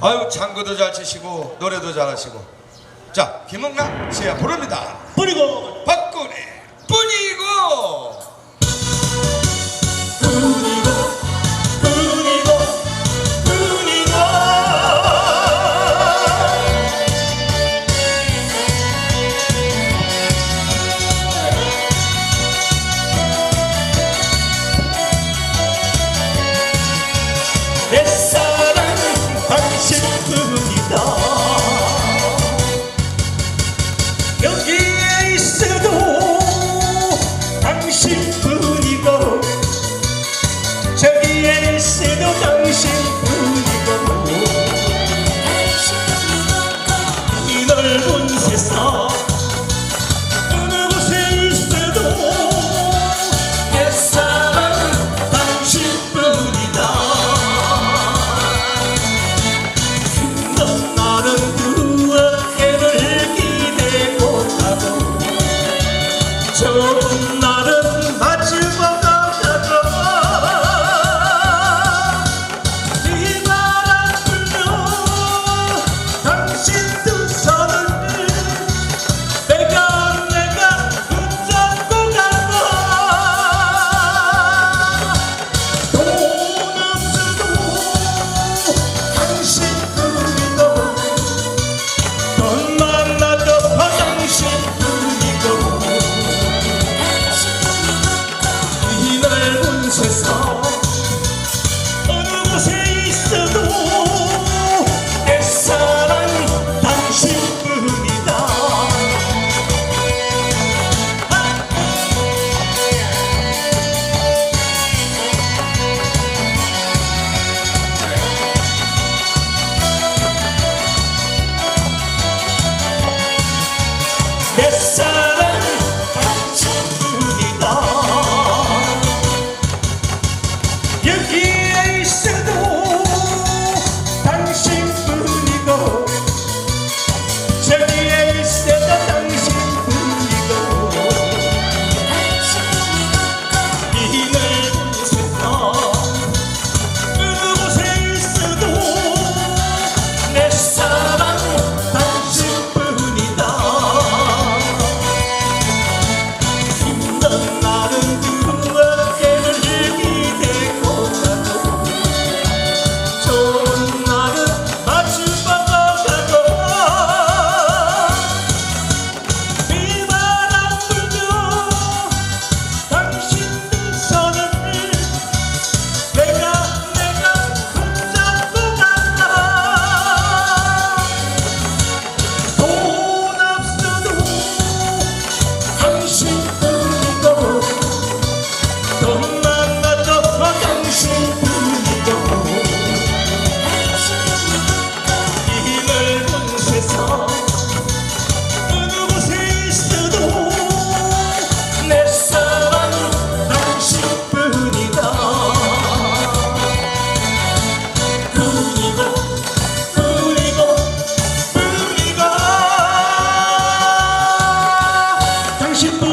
아유 장구도 잘 치시고 노래도 잘하시고. 자 김은강 씨야 부릅니다. 뿌리고. 박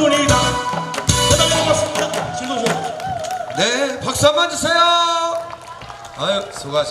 주문입니다. 대단히 고맙습니다. 즐거우셨 네, 박수 한번 주세요. 아유, 수고하셨습니다.